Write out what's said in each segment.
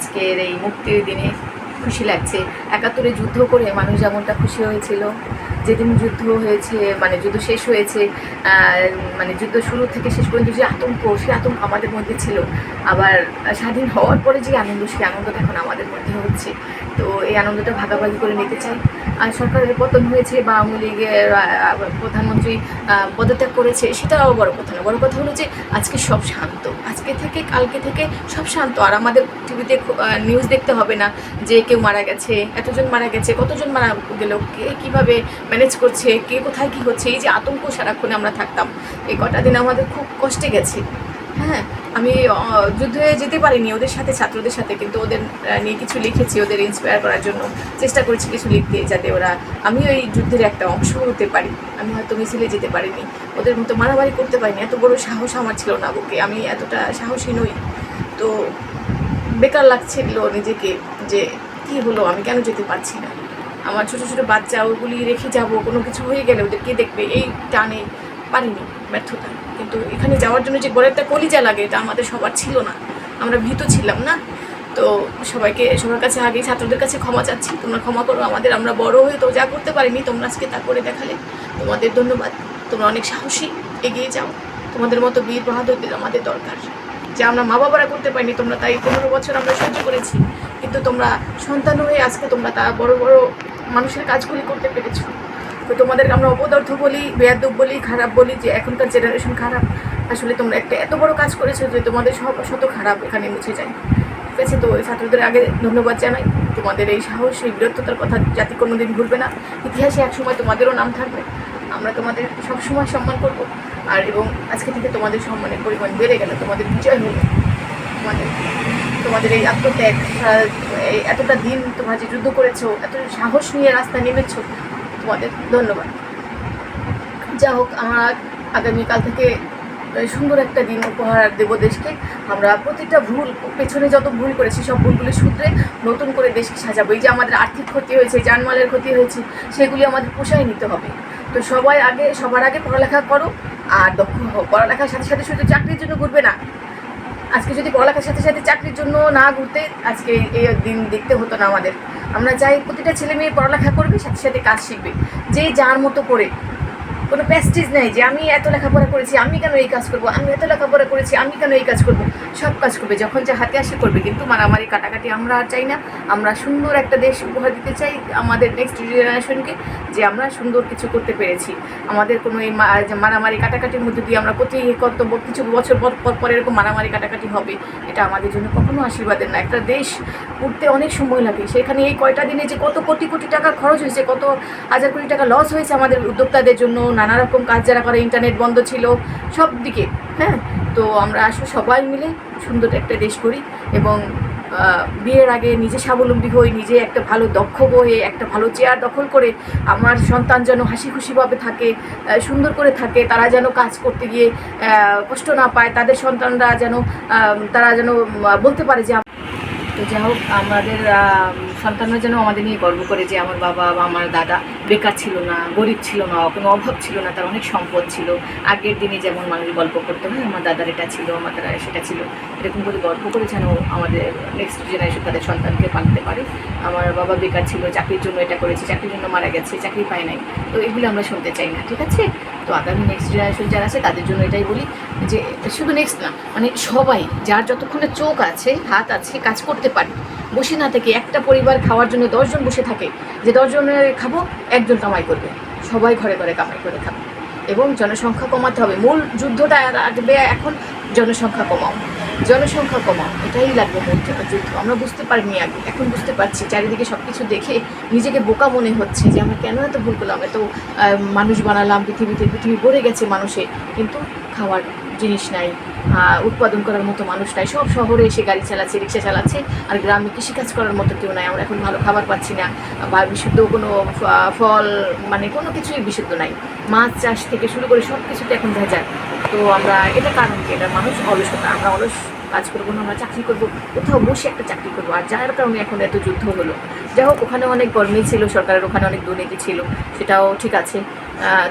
আজকের এই মুক্তির দিনে খুশি লাগছে। একাত্তরে যুদ্ধ করে মানুষ যেমনটা খুশি হয়েছিল, যেদিন যুদ্ধ হয়েছে মানে যুদ্ধ শেষ হয়েছে মানে যুদ্ধ শুরু থেকে শেষ পর্যন্ত যে আতঙ্ক সেই আতঙ্ক আমাদের মধ্যে ছিল। আবার স্বাধীন হওয়ার পরে যে আনন্দ, সেই আনন্দটা এখন আমাদের মধ্যে হচ্ছে। তো এই আনন্দটা ভাগাভাগি করে নিতে চাই। আর সরকারের পতন হয়েছে বা আওয়ামী লীগের প্রধানমন্ত্রী পদত্যাগ করেছে, সেটাও বড় কথা না। বড় কথা হলো যে আজকে সব শান্ত। আজকে থেকে, কালকে থেকে সব শান্ত। আর আমাদের টিভিতে নিউজ দেখতে হবে না যে কেউ মারা গেছে, এতজন মারা গেছে, কতজন মারা গেল, কে কীভাবে ম্যানেজ করছে, কে কোথায় কী হচ্ছে, এই যে আতঙ্ক সারাক্ষণে আমরা থাকতাম। এই কটা দিন আমাদের খুব কষ্টে গেছে। হ্যাঁ আমি যুদ্ধে যেতে পারিনি, ওদের সাথে, ছাত্রদের সাথে, কিন্তু ওদের নিয়ে কিছু লিখেছি, ওদের ইন্সপায়ার করার জন্য। চেষ্টা করেছি কিছু লিখতে, যাতে ওরা আমিও ওই যুদ্ধের একটা অংশ হতে পারি। আমি হয়তো মিছিলে যেতে পারিনি। ওদের মতো মারামারি করতে পারিনি। এত বড় সাহস আমার ছিল না বুকে আমি এতটা সাহসী নই। তো বেকার লাগছিল নিজেকে যে কি হলো? আমি কেন যেতে পারছি না? আমার ছোটো ছোটো বাচ্চা, ওগুলি রেখে যাব, কোনো কিছু হয়ে গেলে ওদের কে দেখবে? এই টানে পারিনি ব্যর্থতা। কিন্তু এখানে যাওয়ার জন্য যে বড় একটা কলিজা লাগে, এটা আমাদের সবার ছিল না। আমরা ভীত ছিলাম, না? তো সবাইকে, সবার কাছে আগেই ছাত্রদের কাছে ক্ষমা চাচ্ছি। তোমরা ক্ষমা করো, আমাদের আমরা বড় হয়ে তো যা করতে পারিনি, তোমরা আজকে তা করে দেখালে। তোমাদের ধন্যবাদ। তোমরা অনেক সাহসী, এগিয়ে যাও। তোমাদের মতো বীর বাহাদুরদের আমাদের দরকার। যে আমরা মা বাবারা করতে পারিনি, তোমরা তাই পনেরো বছর আমরা সহ্য করেছি। কিন্তু তোমরা সন্তান হয়ে আজকে তোমরা তা বড় বড় মানুষের কাজগুলি করতে পেরেছ। তো তোমাদেরকে আমরা অপদার্থ বলি, বেয়াদব বলি, খারাপ বলি যে এখনকার জেনারেশন খারাপ। আসলে তোমরা একটা এত বড় কাজ করেছ যে তোমাদের সব শত খারাপ এখানে মুছে যায়। ঠিক আছে, তো ছাত্রদের আগে ধন্যবাদ জানাই। তোমাদের এই সাহস, এই বীরত্বতার কথা জাতি কোনোদিন ভুলবে না। ইতিহাসে একসময় তোমাদেরও নাম থাকবে। আমরা তোমাদের সবসময় সম্মান করব। আর এবং আজকে থেকে তোমাদের সম্মানের পরিমাণ বেড়ে গেল, তোমাদের বিজয় হলো। তোমাদের তোমাদের এই আত্মত্যাগ এতটা দিন তোমরা যে যুদ্ধ করেছ, এত সাহস নিয়ে রাস্তায় নেমেছো, তোমাদের ধন্যবাদ। যা হোক, আমরা আগামীকাল থেকে সুন্দর একটা দিন উপহার দেবো দেশকে। আমরা প্রতিটা ভুল, পেছনে যত ভুল করেছি, সব ভুলগুলি সূত্রে নতুন করে দেশকে সাজাবো। এই যে আমাদের আর্থিক ক্ষতি হয়েছে জানমালের ক্ষতি হয়েছে, সেগুলি আমাদের পোষায় নিতে হবে। তো সবাই আগে, সবার আগে পড়ালেখা করো আর দক্ষ হও পড়ালেখার সাথে সাথে শুধু চাকরির জন্য ঘুরবে না। আজকে যদি পড়ালেখার সাথে সাথে চাকরির জন্য না ঘুরতে, আজকে এই দিন দেখতে হতো না আমাদের। আমরা চাই প্রতিটা ছেলে মেয়ে পড়ালেখা করবে, সাথে সাথে কাজ শিখবে। যে যার মতো করে কোনো প্যাস্টিজ নাই যে আমি এত লেখাপড়া করেছি, আমি কেন এই কাজ করব? আমি এত লেখাপড়া করেছি, আমি কেন এই কাজ করব? সব কাজ করবে, যখন যা হাতে আসে করবে। কিন্তু মারামারি, কাটাকাটি আমরা আর চাই না। আমরা সুন্দর একটা দেশ উপহার দিতে চাই আমাদের নেক্সট জেনারেশনকে যে আমরা সুন্দর কিছু করতে পেরেছি। আমাদের কোনো এই মারামারি, কাটাকাটির মধ্যে দিয়ে আমরা প্রতি কর্তব্য, কিছু বছর পর পর পর এরকম মারামারি, কাটাকাটি হবে। এটা আমাদের জন্য কখনো আশীর্বাদের না। একটা দেশ উঠতে অনেক সময় লাগে। সেখানে এই কয়টা দিনে যে কত কোটি কোটি টাকা খরচ হয়েছে, কত হাজার কোটি টাকা লস হয়েছে আমাদের উদ্যোক্তাদের জন্য নানা রকম কাজ যারা করে ইন্টারনেট বন্ধ ছিল, সব দিকে হ্যাঁ? তো আমরা আসলে সবাই মিলে সুন্দর একটা দেশ করি এবং বিয়ের আগে নিজে স্বাবলম্বী হই, নিজে একটা ভালো দক্ষ হয়ে একটা ভালো চেয়ার দখল করে আমার সন্তান যেন হাসি খুশিভাবে থাকে সুন্দর করে থাকে, তারা যেন কাজ করতে গিয়ে কষ্ট না পায়, তাদের সন্তানরা যেন তারা যেন বলতে পারে যে তো যাই হোক, আমাদের সন্তানরা যেন আমাদের নিয়ে গর্ব করে যে আমার বাবা বা আমার দাদা বেকার ছিল না, গরিব ছিল না, কোনো অভাব ছিল না, তার অনেক সম্পদ ছিল। আগের দিনে যেমন মানুষ গল্প করতো হ্যাঁ আমার দাদার এটা ছিল, আমার দাদার সেটা ছিল। এরকম করে গল্প করে যেন আমাদের নেক্সট জেনারেশন তাদের সন্তানকে পালতে পারে। আমার বাবা বেকার ছিল, চাকরির জন্য এটা করেছে, চাকরির জন্য মারা গেছে, চাকরি পায় নাই। তো এগুলো আমরা শুনতে চাই না, ঠিক আছে? তো আগামী নেক্সট জেনারেশন যারা আছে, তাদের জন্য এটাই বলি যে, শুধু নেক্সট না মানে সবাই, যার যতক্ষণে চোখ আছে, হাত আছে, কাজ করতে পারে। বসে না থেকে একটা পরিবার খাওয়ার জন্য দশজন বসে থাকে। যে দশজনের খাব একজন কামাই করবে। সবাই ঘরে ঘরে কামাই করে খাবে। এবং জনসংখ্যা কমাতে হবে। মূল যুদ্ধটা লাগবে এখন জনসংখ্যা কমাও। জনসংখ্যা কমাও। এটাই লাগবে মূল যুদ্ধ। আমরা বুঝতে পারিনি আগে। এখন বুঝতে পারছি। চারিদিকে সব কিছু দেখে নিজেকে বোকা মনে হচ্ছে যে আমরা কেন এত ভুল করলাম? এত মানুষ বানালাম, পৃথিবীতে পৃথিবী ভরে গেছে মানুষে কিন্তু খাওয়ার জিনিস নাই উৎপাদন করার মতো মানুষ নাই। সব শহরে এসে গাড়ি চালাচ্ছে, রিক্সা চালাচ্ছে, আর গ্রামে কৃষিকাজ করার মতো কেউ নাই। আমরা এখন ভালো খাবার পাচ্ছি না, বা বিশুদ্ধ কোনো ফল মানে কোনো কিছুই বিশুদ্ধ নাই। মাছ চাষ থেকে শুরু করে সব কিছুতে এখন ভেজাল। তো আমরা, এটা কারণ কি? এটা মানুষ অলসতা আমরা অলস কাজ করব না, আমরা চাকরি করব, কোথাও বসে একটা চাকরি করব। আর যার কারণে এখন এত যুদ্ধ হলো। যাই হোক, ওখানে অনেক গরমিল ছিল, সরকারের ওখানে অনেক দুর্নীতি ছিল, সেটাও ঠিক আছে।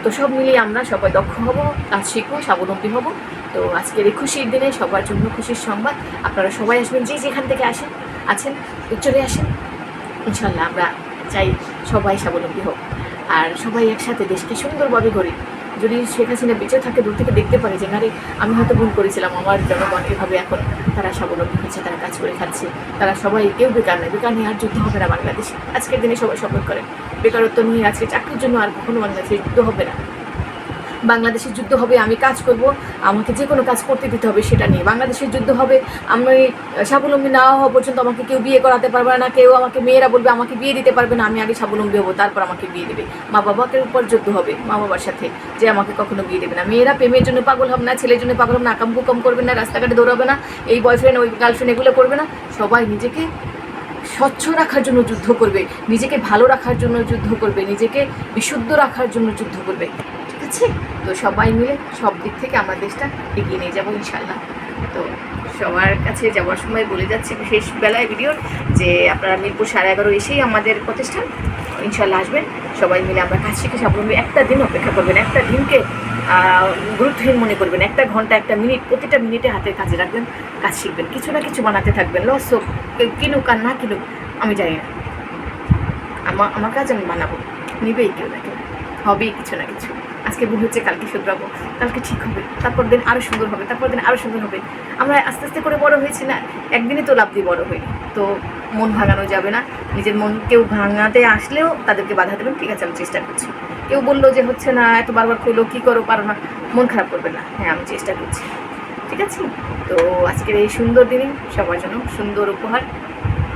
তো সব মিলিয়ে আমরা সবাই দক্ষ হব, কাজ শিখব, স্বাবলম্বী হব। তো আজকের এই খুশির দিনে সবার জন্য খুশির সংবাদ। আপনারা সবাই আসবেন, যে যেখান থেকে আসেন, আছেন চলে আসেন। ইনশাল্লাহ আমরা চাই সবাই স্বাবলম্বী হোক। আর সবাই একসাথে দেশকে সুন্দরভাবে গড়ি। যদি শেখ হাসিনা বেঁচে থাকে, দূর থেকে দেখতে পারে যে, না রে, আমি হয়তো ভুল করেছিলাম, আমার জনগণ এভাবে এখন তারা স্বাবলম্বী হচ্ছে, তারা কাজ করে খাচ্ছে, তারা সবাই কেউ বেকার নেই বেকার নিয়ে আর যুদ্ধ হবে না বাংলাদেশে। আজকের দিনে সবাই শপথ করেন। বেকারত্ব নিয়ে আজকে চাকরির জন্য আর কখনো বাংলাদেশে যুদ্ধ হবে না। বাংলাদেশের যুদ্ধ হবে, আমি কাজ করব, আমাকে যে কোনো কাজ করতে দিতে হবে সেটা নিয়ে। বাংলাদেশের যুদ্ধ হবে, আমি স্বাবলম্বী না হওয়া পর্যন্ত আমাকে কেউ বিয়ে করাতে পারবে না, কেউ আমাকে মেয়েরা বলবে আমাকে বিয়ে দিতে পারবে না, আমি আগে স্বাবলম্বী হব, তারপর আমাকে বিয়ে দেবে। মা বাবাকে উপর যুদ্ধ হবে, মা বাবার সাথে, যে আমাকে কখনো বিয়ে দেবে না। মেয়েরা প্রেমের জন্য পাগল হবে না, ছেলের জন্য পাগল হবে না আকাম কুকম করবে না, রাস্তাঘাটে দৌড়াবে না, এই বয়ফ্রেন্ড ওই গার্লফ্রেন্ড এগুলো করবে না। সবাই নিজেকে স্বচ্ছ রাখার জন্য যুদ্ধ করবে, নিজেকে ভালো রাখার জন্য যুদ্ধ করবে, নিজেকে বিশুদ্ধ রাখার জন্য যুদ্ধ করবে। আছে তো সবাই মিলে সব দিক থেকে আমার দেশটা এগিয়ে নিয়ে যাব ইনশাল্লাহ তো সবার কাছে যাওয়ার সময় বলে যাচ্ছি শেষ বেলায় ভিডিওর যে আপনারা মিরপুর সাড়ে এগারো এসেই আমাদের প্রতিষ্ঠান ইনশাল্লাহ আসবেন। সবাই মিলে আমরা কাজ শিখে স্বাবলম্বী একটা দিন অপেক্ষা করবেন, একটা দিনকে গুরুত্বহীন মনে করবেন। একটা ঘণ্টা, একটা মিনিট, প্রতিটা মিনিটে হাতের কাজে রাখবেন, কাজ শিখবেন। কিছু না কিছু বানাতে থাকবেন। লস হোক কিনুক আর না কিনুক, আমি জানি না। আমার কাজ আমি বানাবো, নিবেই কেউ কেউ। হবেই কিছু না কিছু। আজকে ভুল হচ্ছে, কালকে শুধরাবো। কালকে ঠিক হবে, তারপর দিন আরও সুন্দর হবে, তারপর দিন আরও সুন্দর হবে। আমরা আস্তে আস্তে করে বড় হয়েছি না একদিনই তো লাভ দিয়ে বড় হই। তো মন ভাঙানো যাবে না। নিজের মন কেউ ভাঙাতে আসলেও তাদেরকে বাধা দেবেন, ঠিক আছে, আমি চেষ্টা করছি। কেউ বলল যে হচ্ছে না, এত বারবার করল কী করো, পারো না। মন খারাপ করবে না। হ্যাঁ আমি চেষ্টা করছি। ঠিক আছে? তো আজকের এই সুন্দর দিনে সবার জন্য সুন্দর উপহার।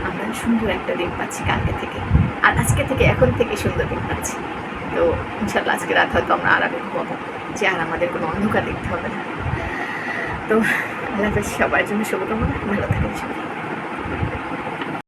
আমরা সুন্দর একটা দিন পাচ্ছি কালকে থেকে। আর আজকে থেকে, এখন থেকে সুন্দর দিন পাচ্ছি। তো ইনশাল্লাহ আজকে রাত হয়তো আমরা আরামে ঘুমাবো। যে আর আমাদের কোনো অন্ধকার দেখতে হবে না। তো আল্লাহ সবার জন্য শুভকামনা। ভালো থাকেন সবাই।